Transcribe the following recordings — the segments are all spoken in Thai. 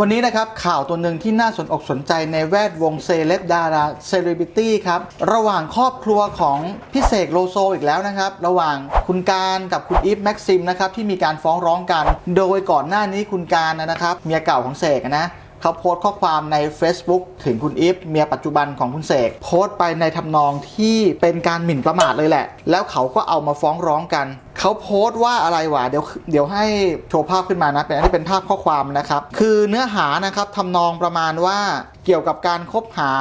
วันนี้นะครับข่าวตัวหนึ่งที่น่าสนอกสนใจในแวดวงเซเลบดาราเซเลบริตี้ครับ ระหว่างครอบครัวของพี่เสกโลโซอีกแล้วนะครับ ระหว่างคุณการกับคุณอีฟแม็กซิมนะครับที่มีการฟ้องร้องกัน โดยก่อนหน้านี้คุณการนะครับเมียเก่าของเสกนะเขาโพสต์ข้อความใน Facebook ถึงคุณอีฟเมียปัจจุบันของคุณเสกโพสต์ไปในทำนองที่เป็นการหมิ่นประมาทเลยแหละ แล้วเขาก็เอามาฟ้องร้องกันเขาโพสต์ว่าอะไรวะเดี๋ยวเดี๋ยวให้โชว์ภาพขึ้นมานะเป็นอันนี้เป็นภาพข้อความนะครับ คือเนื้อหานะครับทำนองประมาณว่าเกี่ยวกับการคบหา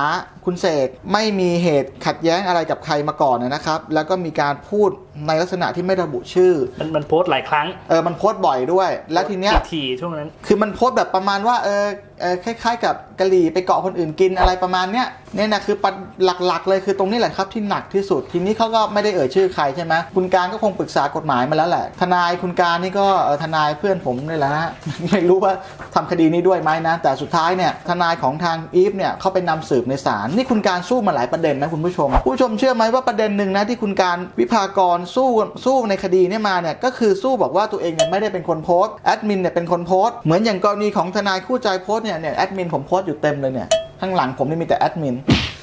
คุณเสกไม่มีเหตุขัดแย้งอะไรกับใครมาก่อนนะครับ แล้วก็มีการพูดในลักษณะที่ไม่ระบุชื่อ มันมันโพสต์หลายครั้ง เออมันโพสต์บ่อยด้วย และทีเนี้ยทีๆช่วงนั้น คือมันโพสต์แบบประมาณว่าเออเออคล้าย ๆ กับ กะหรี่ไปเกาะคนอื่นกินอะไรประมาณเนี้ยเนี่ยนะคือประหลักๆ เลยคือตรงนี้แหละครับที่หนักที่สุด ทีนี้เขาก็ไม่ได้เอ่ยชื่อใครใช่ไหมคุณการก็คงปรึกษากฎหมายมาแล้วแหละ ทนายคุณการนี่ก็ทนายเพื่อนผมนี่แหละฮะไม่รู้ว่าทำคดีนี้ด้วยไหมนะ แต่สุดท้ายเนี่ยทนายของทางอีฟเนี่ยเขาไปนำสืบในศาลนี่คุณการสู้มาหลายประเด็นนะคุณผู้ชม ผู้ชมเชื่อไหมว่าประเด็นหนึ่งนะที่คุณการวิภากรสู้สู้ในคดีนี่มาเนี่ยก็คือสู้บอกว่าตัวเองเนี่ยไม่ได้เป็นคนโพสต์แอดมินเนี่ยเป็นคนโพสต์เหมือนอย่างกรณีของทนายคู่ใจโพสต์เนี่ยเนี่ยแอดมินผมโพสต์อยู่เต็มเลยเนี่ย ข้างหลังผมนี่มีแต่แอดมิน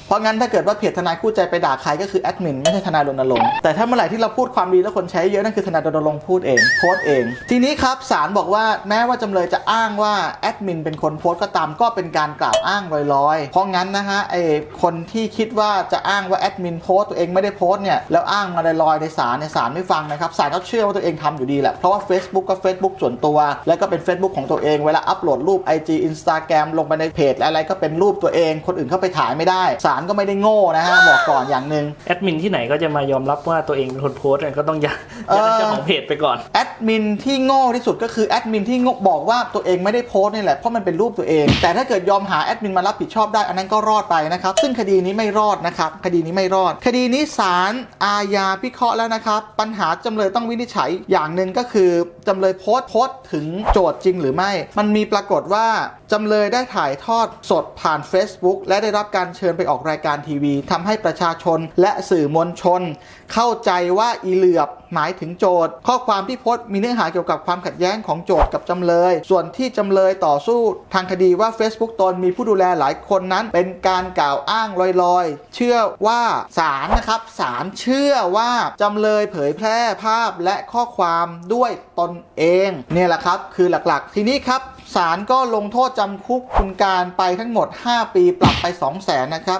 เพราะงั้นถ้าเกิดว่าเพจทนายคู่ใจไปด่าใครก็คือแอดมินไม่ใช่ทนายรณรงค์แต่ถ้าเมื่อไหร่ที่เราพูดความดีแล้วคนใช้เยอะนั่นคือทนายรณรงค์พูดเองโพสต์เอง ทีนี้ครับศาลบอกว่าแม้ว่าจำเลยจะอ้างว่าแอดมินเป็นคนโพสต์ก็ตามก็เป็นการกล่าวอ้างลอยๆ เพราะงั้นนะฮะไอคนที่คิดว่าจะอ้างว่าแอดมินโพสต์ตัวเองไม่ได้โพสต์เนี่ยแล้วอ้างมาลอยๆในศาลในศาลไม่ฟังนะครับศาลก็เชื่อว่าตัวเองทำอยู่ดีแหละเพราะว่า Facebook ก็ Facebook ส่วนตัว แล้วก็เป็น Facebook ของตัวเองเวลาอัปโหลดรูป IG Instagram ลงไปในเพจอะไรก็เป็นรูปตัวเอง คนอื่นเข้าไปถ่ายไม่ได้ศาลก็ไม่ได้โง่นะฮะบอกก่อนอย่างหนึ่งแอดมินที่ไหนก็จะมายอมรับว่าตัวเองเป็นคนโพสต์เนี่ยก็ต้องยัดเออยัดเจ้าของเพจไปก่อนแอดมินที่โง่ที่สุดก็คือแอดมินที่โง่บอกว่าตัวเองไม่ได้โพสต์นี่แหละเพราะมันเป็นรูปตัวเอง แต่ถ้าเกิดยอมหาแอดมินมารับผิดชอบได้อันนั้นก็รอดไปนะครับซึ่งคดีนี้ไม่รอดนะครับคดีนี้ไม่รอด คดีนี้ศาลอาญาพิเคราะห์แล้วนะครับปัญหาจำเลยต้องวินิจฉัยอย่างหนึ่งก็คือจำเลยโพสต์โพสต์ถึงโจทย์จริงหรือไม่ มันมีปรากฏว่าจำเลยได้ถ่ายทอดสดผ่าน Facebook และได้รับการเชิญไปออกรายการทีวีทำให้ประชาชนและสื่อมวลชน เข้าใจว่าอีเหลือบหมายถึงโจทย์ ข้อความที่โพสต์มีเนื้อหาเกี่ยวกับความขัดแย้งของโจทย์กับจำเลย ส่วนที่จำเลยต่อสู้ทางคดีว่า Facebook ตนมีผู้ดูแลหลายคนนั้น เป็นการกล่าวอ้างลอยๆ เชื่อว่าศาลนะครับศาลเชื่อว่าจำเลยเผยแพร่ภาพและข้อความด้วยตนเอง เนี่ยแหละครับ คือหลักๆ ทีนี้ครับศาลก็ลงโทษจำคุกคุณการไปทั้งหมด 5 ปีปรับไป 2 0 0แสนนะครับ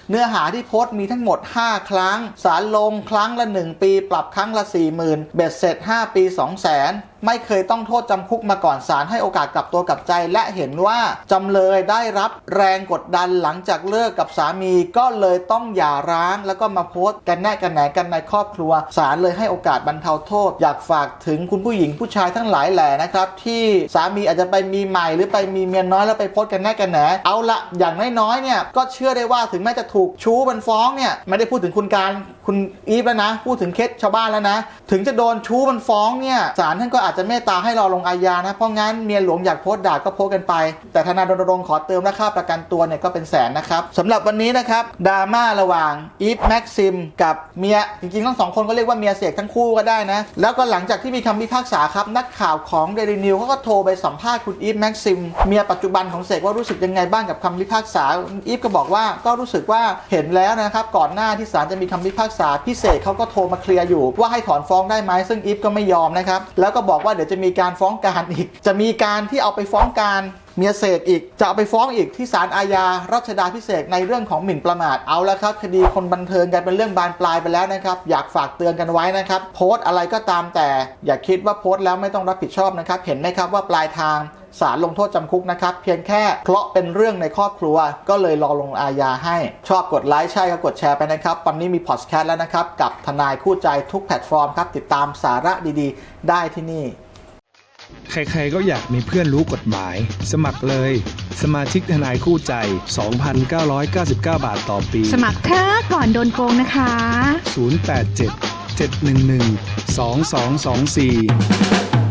เนื้อหาที่โพสต์มีทั้งหมด 5 ครั้งศาลลงครั้งละ 1 ปี ปรับครั้งละ 40,000 เบ็ดเสร็จ 5 ปี 2 0 0แสนไม่เคยต้องโทษจำคุกมาก่อนศาลให้โอกาสกลับตัวกลับใจ และเห็นว่าจำเลยได้รับแรงกดดันหลังจากเลิกกับสามีก็เลยต้องหย่าร้าง แล้วก็มาโพสต์กันแน่กันแหนกันในครอบครัวศาลเลยให้โอกาสบรรเทาโทษ อยากฝากถึงคุณผู้หญิงผู้ชายทั้งหลายแหล่นะครับ ที่สามีอาจจะไปมีใหม่หรือไปมีเมียน้อยแล้วไปโพสต์กันแน่กันแหนเอาละอย่างน้อยๆเนี่ยก็เชื่อได้ว่าถึงแม้จะถูกชู้มันฟ้องเนี่ยไม่ได้พูดถึงคุณการคุณอีฟแล้วนะ พูดถึงเคสชาวบ้านแล้วนะ ถึงจะโดนชู้มันฟ้องเนี่ยศาลท่านก็อาจจะเมตตาให้รอลงอาญานะ เพราะงั้นเมียหลวงอยากโพสต์ด่าก็โพสต์กันไป แต่ทนายรณรงค์ขอเติมราคาประกันตัวเนี่ยก็เป็นแสนนะครับสำหรับวันนี้นะครับดราม่าระหว่างอีฟแม็กซิมกับเมียจริงๆทั้งสองคนก็เรียกว่าเมียเสกทั้งคู่ก็ได้นะ แล้วก็หลังจากที่มีคำพิพากษาครับนักข่าวของเดลินิวเขาก็โทรไปสัมภาษณ์คุณอีฟแม็กซิมเมียปัจจุบันของเสกว่ารู้สึกยังไงบ้างกับคำพิพากษาอีฟก็บอกว่าก็รู้สึกว่าเห็นแล้วนะครับก่อนหน้าที่ศาลจะมีคำพิพากษาพิเศษเขาก็โทรมาเคลียร์อยู่ ว่าให้ถอนฟ้องได้ไหมซึ่งอีฟก็ไม่ยอมนะครับแล้วก็บอกว่าเดี๋ยวจะมีการฟ้องการอีก จะมีการที่เอาไปฟ้องการเมียเสกอีกจะเอาไปฟ้องอีกที่ศาลอาญารัชดาพิเศษในเรื่องของหมิ่นประมาทเอาแล้วครับ คดีคนบันเทิงกันเป็นเรื่องบานปลายไปแล้วนะครับ อยากฝากเตือนกันไว้นะครับ โพสต์อะไรก็ตามแต่อย่าคิดว่าโพสต์แล้วไม่ต้องรับผิดชอบนะครับ เห็นไหมครับว่าปลายทางศาลลงโทษจำคุกนะครับ เพียงแค่เพราะเป็นเรื่องในครอบครัว ก็เลยรอลงอาญาให้ ชอบกดไลค์ใช่ก็กดแชร์ไปนะครับตอนนี้มีพอดแคสต์แล้วนะครับ กับทนายคู่ใจทุกแพลตฟอร์มครับ ติดตามสาระดีๆ ได้ที่นี่ ใครๆก็อยากมีเพื่อนรู้กฎหมาย สมัครเลย สมาชิกทนายคู่ใจ 2,999 บาทต่อปี สมัครเธอก่อนโดนโกงนะคะ 087 711 2224